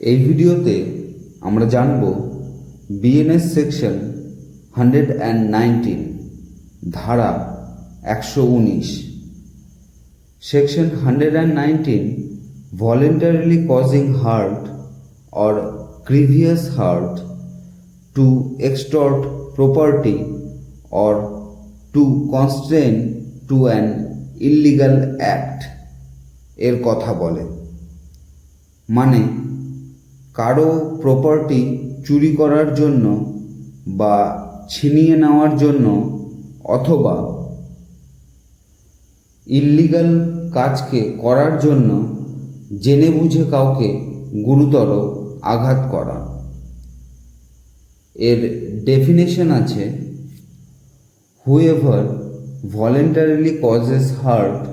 এই ভিডিওতে আমরা জানব BNS section hundred and nineteen ধারা একশো উনিশ। Section hundred and nineteen voluntarily causing hurt or grievous hurt to extort property or to constrain to an illegal act এর কথা বলে। মানে কারও প্রপার্টি চুরি করার জন্য বা ছিনিয়ে নেওয়ার জন্য অথবা ইল্লিগাল কাজকে করার জন্য জেনে বুঝে কাউকে গুরুতর আঘাত করা। এর ডেফিনেশন আছে whoever voluntarily causes hurt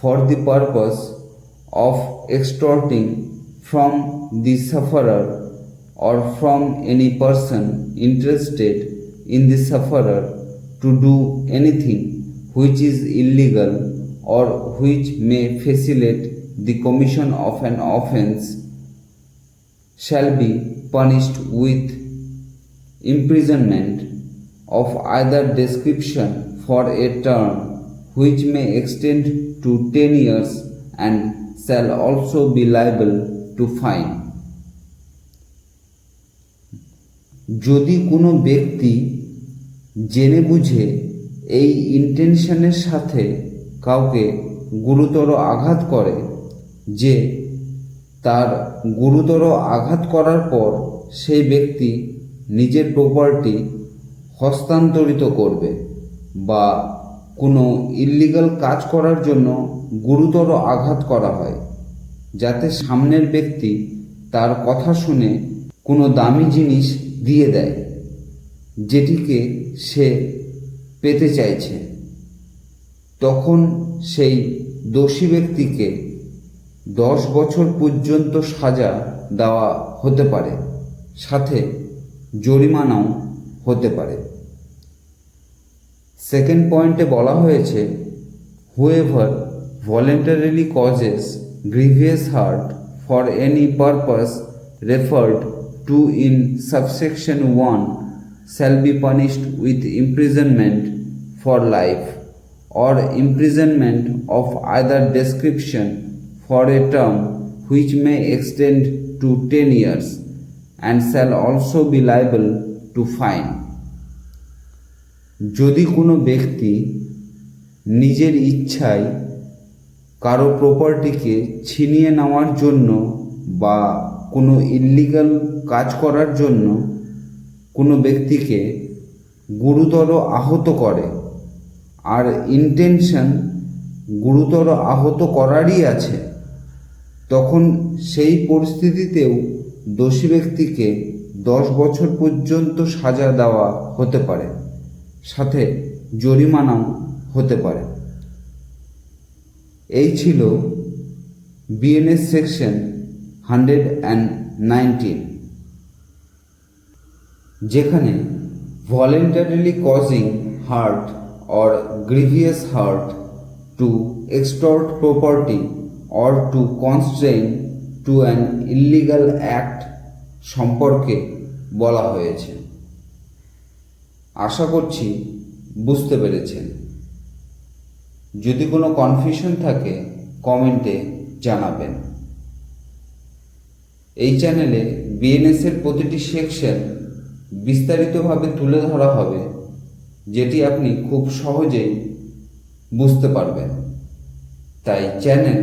for the purpose of extorting from the sufferer or from any person interested in the sufferer to do anything which is illegal or which may facilitate the commission of an offense shall be punished with imprisonment of either description for a term which may extend to 10 years and shall also be liable to fine যদি কোনো ব্যক্তি জেনে বুঝে এই ইন্টেনশনের সাথে কাউকে গুরুতর আঘাত করে, যে তার গুরুতর আঘাত করার পর সেই ব্যক্তি নিজের প্রপার্টি হস্তান্তরিত করবে বা কোনো ইল্লিগাল কাজ করার জন্য গুরুতর আঘাত করা হয় যাতে সামনের ব্যক্তি তার কথা শুনে কোনো দামি জিনিস দিয়ে দেয়, যেটিকে সে পেতে চাইছে। তখন সেই দোষী ব্যক্তিকে দশ বছর পর্যন্ত সাজা দেওয়া হতে পারে, সাথে জরিমানাও হতে পারে। সেকেন্ড পয়েন্টে বলা হয়েছে whoever voluntarily causes grievous hurt for any purpose referred to in subsection 1 shall be punished with imprisonment for life or imprisonment of either description for a term which may extend to 10 years and shall also be liable to fine যদি কোনো ব্যক্তি নিজের ইচ্ছায় কারও প্রপার্টিকে ছিনিয়ে নেওয়ার জন্য বা কোনো ইল্লিগাল কাজ করার জন্য কোনো ব্যক্তিকে গুরুতর আহত করে। আর ইন্টেনশন গুরুতর আহত করারই আছে। তখন সেই পরিস্থিতিতেও দোষী ব্যক্তিকে দশ বছর পর্যন্ত সাজা দেওয়া হতে পারে। সাথে জরিমানাও হতে পারে। এই ছিল BNS section hundred and nineteen যেখানে voluntarily causing hurt or grievous hurt to extort property or to constrain to an illegal act সম্পর্কে বলা হয়েছে। আশা করছি বুঝতে পেরেছেন। যদি কোনো কনফিউশন থাকে কমেন্টে জানাবেন। এই চ্যানেলে বিএনএস এর প্রতিটি সেকশন বিস্তারিতভাবে তুলে ধরা হবে, যেটি আপনি খুব সহজেই বুঝতে পারবেন। তাই চ্যানেল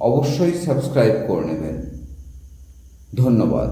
অবশ্যই সাবস্ক্রাইব করে নেবেন। ধন্যবাদ।